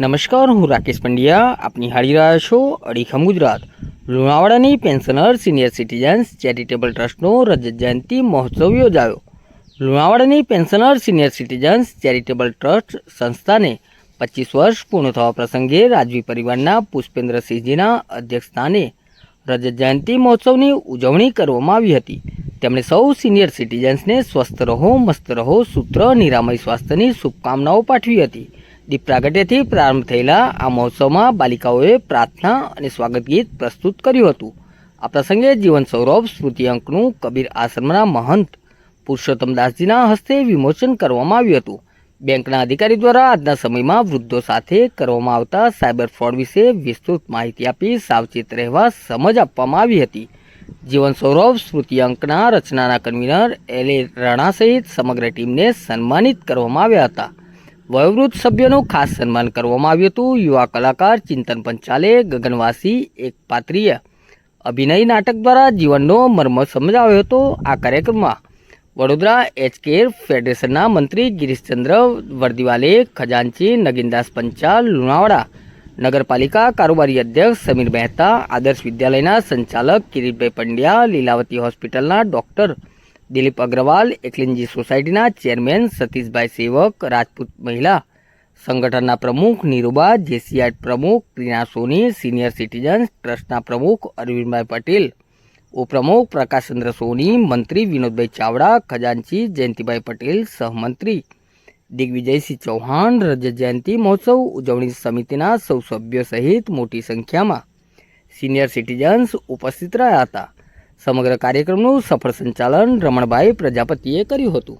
નમસ્કાર, હું રાકેશ પંડ્યા. આપ નિહાળી રહ્યા છો અડીખમ ગુજરાત. લુણાવાડાની પેન્શનર, સિનિયર સિટીઝન્સ ચેરિટેબલ ટ્રસ્ટનો રજત જયંતિ મહોત્સવ યોજાયો. લુણાવાડાની pensioner, senior citizens charitable trust સંસ્થાને પચીસ વર્ષ પૂર્ણ થવા પ્રસંગે રાજવી પરિવારના પુષ્પેન્દ્રસિંહજીના અધ્યક્ષસ્થાને રજત જયંતિ મહોત્સવની ઉજવણી કરવામાં આવી હતી. તેમણે સૌ સિનિયર સિટીઝન્સને સ્વસ્થ રહો, મસ્ત રહો, સૂત્ર, નિરામય સ્વાસ્થ્યની શુભકામનાઓ પાઠવી હતી. દીપ પ્રાગટ્યથી પ્રારંભ થયેલા આ મહોત્સવમાં બાલિકાઓએ પ્રાર્થના અને સ્વાગત ગીત પ્રસ્તુત કર્યું હતું. આ પ્રસંગે જીવન સૌરભ, સ્મૃતિ અંકનું, કબીર આશ્રમના મહંત પુરુષોત્તમદાસજીના હસ્તે વિમોચન કરવામાં આવ્યું હતું. બેંકના અધિકારી દ્વારા આજના સમયમાં વૃદ્ધો સાથે કરવામાં આવતા સાયબર ફ્રોડ વિશે વિસ્તૃત માહિતી આપી સાવચેત રહેવા સમજ આપવામાં આવી હતી. જીવન સૌરભ, સ્મૃતિ અંકના રચનાના કન્વીનર એલ એ રાણા સહિત સમગ્ર ટીમને સન્માનિત કરવામાં આવ્યા હતા. વયોવૃદ્ધ સભ્યોનું ખાસ સન્માન કરવામાં આવ્યું હતું. યુવા કલાકાર ચિંતન પંચાલે, ગગનવાસી, એક પાત્રીય અભિનય નાટક દ્વારા જીવનનો મર્મ સમજાવ્યો હતો. આ કાર્યક્રમમાં વડોદરા એચકેર ફેડરેશનના મંત્રી ગિરીશચંદ્ર વર્દીવાલે, ખજાનચી, નગીનદાસ પંચાલ, લુણાવાડા નગરપાલિકા કારોબારી અધ્યક્ષ સમીર મહેતા, આદર્શ વિદ્યાલયના સંચાલક કિરીટભાઈ પંડ્યા, લીલાવતી હોસ્પિટલના ડૉક્ટર દિલીપ અગ્રવાલ એકલિંજી સોસાયટીના ચેરમેન સતીશભાઈ સેવક, રાજપૂત મહિલા સંગઠનના પ્રમુખ નીરુબા, જેસીઆઈ પ્રમુખ પ્રિના સોની, સિનિયર સિટીઝન્સ ટ્રસ્ટના પ્રમુખ અરવિંદભાઈ પટેલ, ઉપપ્રમુખ પ્રકાશચંદ્ર સોની, મંત્રી વિનોદભાઈ ચાવડા, ખજાનચી જયંતિભાઈ પટેલ, સહમંત્રી દિગ્વિજયસિંહ ચૌહાણ રજત જયંતિ મહોત્સવ ઉજવણી સમિતિના સૌ સભ્યો સહિત મોટી સંખ્યામાં સિનિયર સિટીઝન્સ ઉપસ્થિત રહ્યા હતા. સમગ્ર કાર્યક્રમનું સફળ સંચાલન રમણભાઈ પ્રજાપતિએ કર્યું હતું.